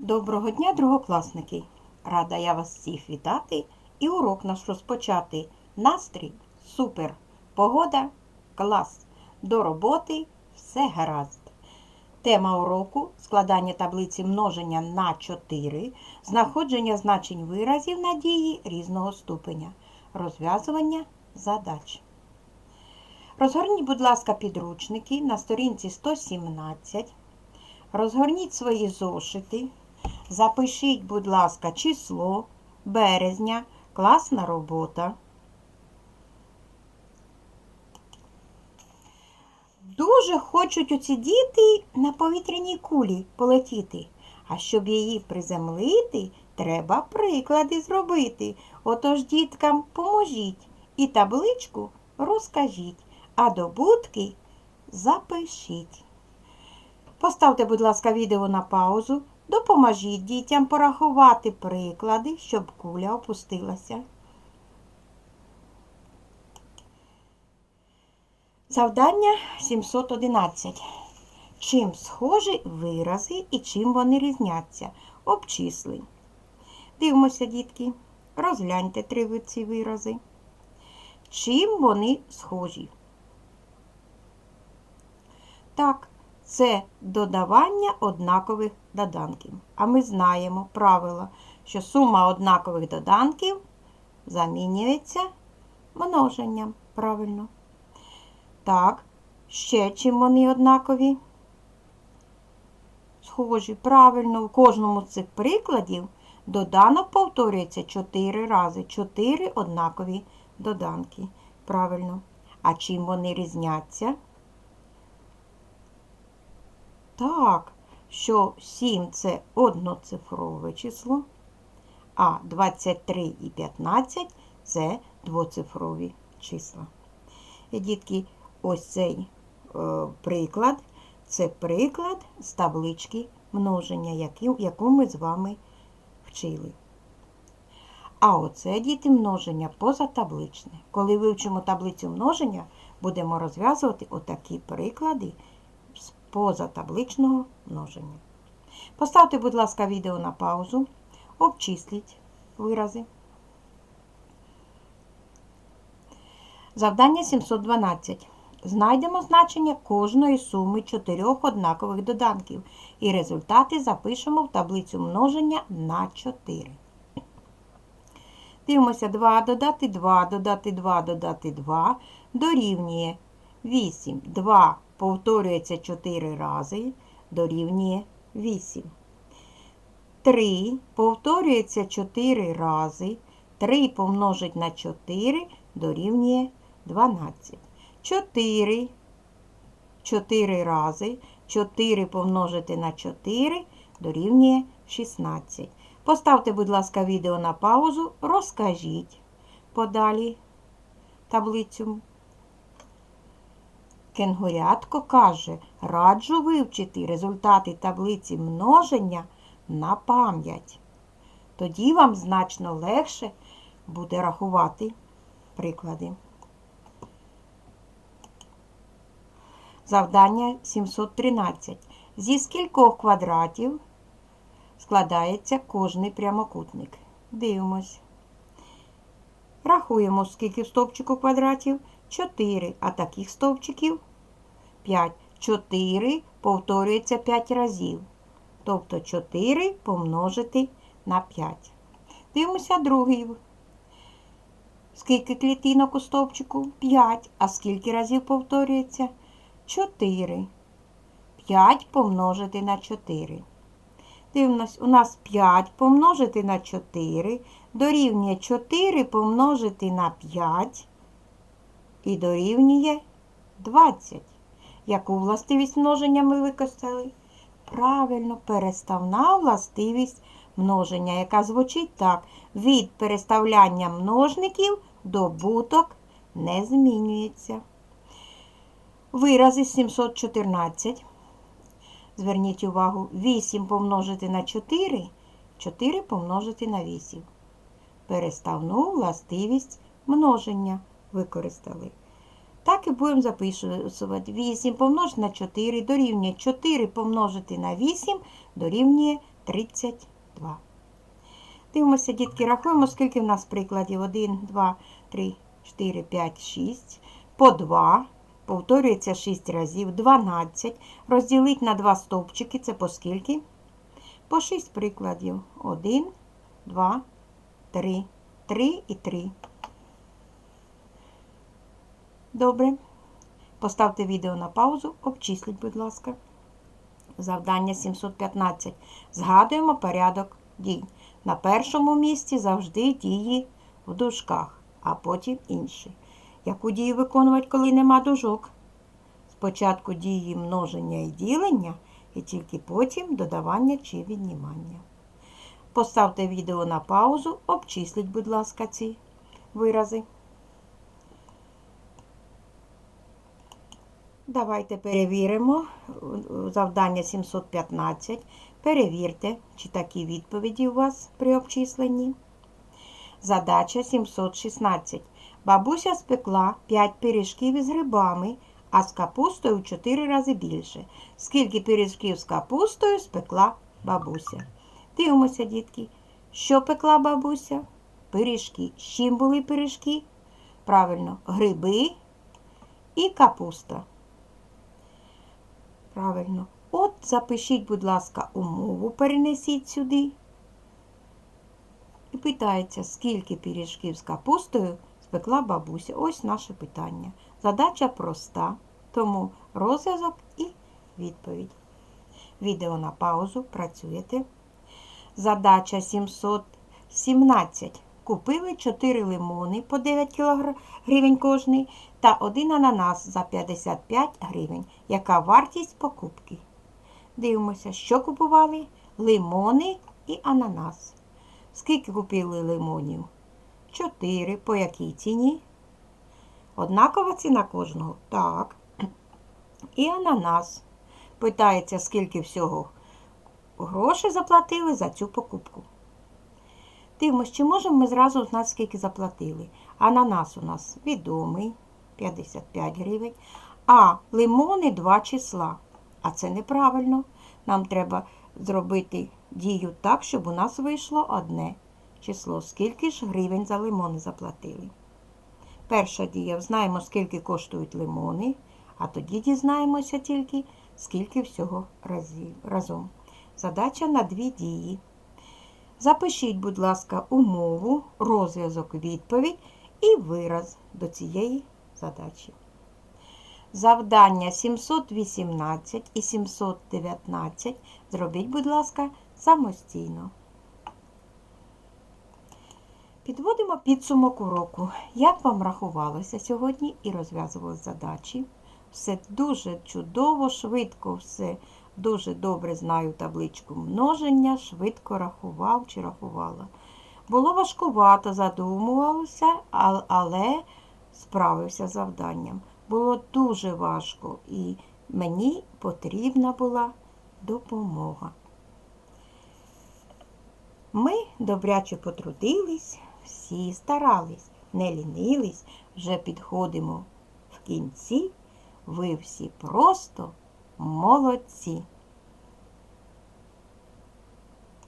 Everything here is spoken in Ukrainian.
Доброго дня, другокласники! Рада я вас всіх вітати і урок наш розпочати. Настрій супер! Погода клас! До роботи все гаразд. Тема уроку складання таблиці множення на 4, знаходження значень виразів на дії різного ступеня, розв'язування задач. Розгорніть, будь ласка, підручники на сторінці 117. Розгорніть свої зошити. Запишіть, будь ласка, число березня, класна робота. Дуже хочуть оці діти на повітряній кулі полетіти. А щоб її приземлити, треба приклади зробити. Отож, діткам поможіть і табличку розкажіть, а добутки запишіть. Поставте, будь ласка, відео на паузу. Допоможіть дітям порахувати приклади, щоб куля опустилася. Завдання 711. Чим схожі вирази і чим вони різняться? Обчисли. Дивимося, дітки. Розгляньте три ці вирази. Чим вони схожі? Так, це додавання однакових доданків. А ми знаємо правило, що сума однакових доданків замінюється множенням. Правильно. Так, ще чим вони однакові? Схожі, правильно, в кожному з цих прикладів доданок повторюється 4 рази. 4 однакові доданки. Правильно. А чим вони різняться? Так, що 7 це одноцифрове число, а 23 і 15 це двоцифрові числа. І, дітки, ось цей е, приклад це приклад з таблички множення, яку ми з вами вчили. А оце діти множення позатабличне. Коли вивчимо таблицю множення, будемо розв'язувати отакі приклади позатабличного множення. Поставте, будь ласка, відео на паузу, обчисліть вирази. Завдання 712. Знайдемо значення кожної суми чотирьох однакових доданків і результати запишемо в таблицю множення на 4. Дивимося 2 додати 2, додати 2, додати 2 дорівнює 8. 2 повторюється 4 рази, дорівнює 8. 3 повторюється 4 рази. 3 помножить на 4 дорівнює 12. 4. 4 рази. 4 помножити на 4 дорівнює 16. Поставте, будь ласка, відео на паузу, розкажіть подалі таблицю. Кенгурятко каже, раджу вивчити результати таблиці множення на пам'ять. Тоді вам значно легше буде рахувати приклади. Завдання 713. Зі скількох квадратів складається кожний прямокутник. Дивимось. Рахуємо, скільки в стовпчику квадратів. 4, а таких стовпчиків 5. 4 повторюється 5 разів. Тобто 4 помножити на 5. Дивимося другий. Скільки клітинок у стовпчику? 5. А скільки разів повторюється? 4. 5 помножити на 4. Дивимось, у нас 5 помножити на 4. Дорівнює 4 помножити на 5 і дорівнює 20. Яку властивість множення ми використали? Правильно, переставна властивість множення, яка звучить так. Від переставляння множників добуток не змінюється. Вирази 714. Зверніть увагу, 8 помножити на 4, 4 помножити на 8. Переставну властивість множення використали. Так і будемо записувати. 8 помножити на 4 дорівнює 4 помножити на 8 дорівнює 32. Дивимося, дітки, рахуємо, скільки в нас прикладів. 1, 2, 3, 4, 5, 6. По 2. Повторюється 6 разів. 12. Розділити на 2 стовпчики. Це по скільки? По 6 прикладів. 1, 2, 3. 3 і 3. Добре. Поставте відео на паузу. Обчисліть, будь ласка. Завдання 715. Згадуємо порядок дій. На першому місці завжди дії в дужках, а потім інші. Яку дію виконувати, коли нема дужок? Спочатку дії множення і ділення, і тільки потім додавання чи віднімання. Поставте відео на паузу, обчисліть, будь ласка, ці вирази. Давайте перевіримо завдання 715. Перевірте, чи такі відповіді у вас при обчисленні. Задача 716. Бабуся спекла 5 пиріжків із грибами, а з капустою в 4 рази більше. Скільки пиріжків з капустою спекла бабуся? Дивимося, дітки. Що пекла бабуся? Пиріжки. З чим були пиріжки? Правильно, гриби і капуста. Правильно. От запишіть, будь ласка, умову, перенесіть сюди. І питається, скільки пиріжків з капустою спекла бабуся. Ось наше питання. Задача проста, тому розв'язок і відповідь. Відео на паузу, працюєте. Задача 717. Купили 4 лимони по 9 кг гривень кожний та один ананас за 55 гривень. Яка вартість покупки? Дивимося, що купували? Лимони і ананас. Скільки купили лимонів? 4. По якій ціні? Однакова ціна кожного? Так. І ананас. Питається, скільки всього грошей заплатили за цю покупку. Дивимось, чи можемо ми зразу знати, скільки заплатили. Ананас у нас відомий 55 гривень. А лимони два числа. А це неправильно. Нам треба зробити дію так, щоб у нас вийшло одне число. Скільки ж гривень за лимони заплатили? Перша дія. Знаємо, скільки коштують лимони, а тоді дізнаємося тільки, скільки всього разів, разом. Задача на дві дії. Запишіть, будь ласка, умову, розв'язок відповідь і вираз до цієї задачі. Завдання 718 і 719 зробіть, будь ласка, самостійно. Підводимо підсумок уроку. Як вам рахувалося сьогодні і розв'язували задачі? Все дуже чудово, швидко все. Дуже добре знаю табличку множення, швидко рахував чи рахувала. Було важкувато, задумувалося, але справився з завданням. Було дуже важко і мені потрібна була допомога. Ми добряче потрудились, всі старались, не лінились, вже підходимо в кінці. Ви всі просто молодці.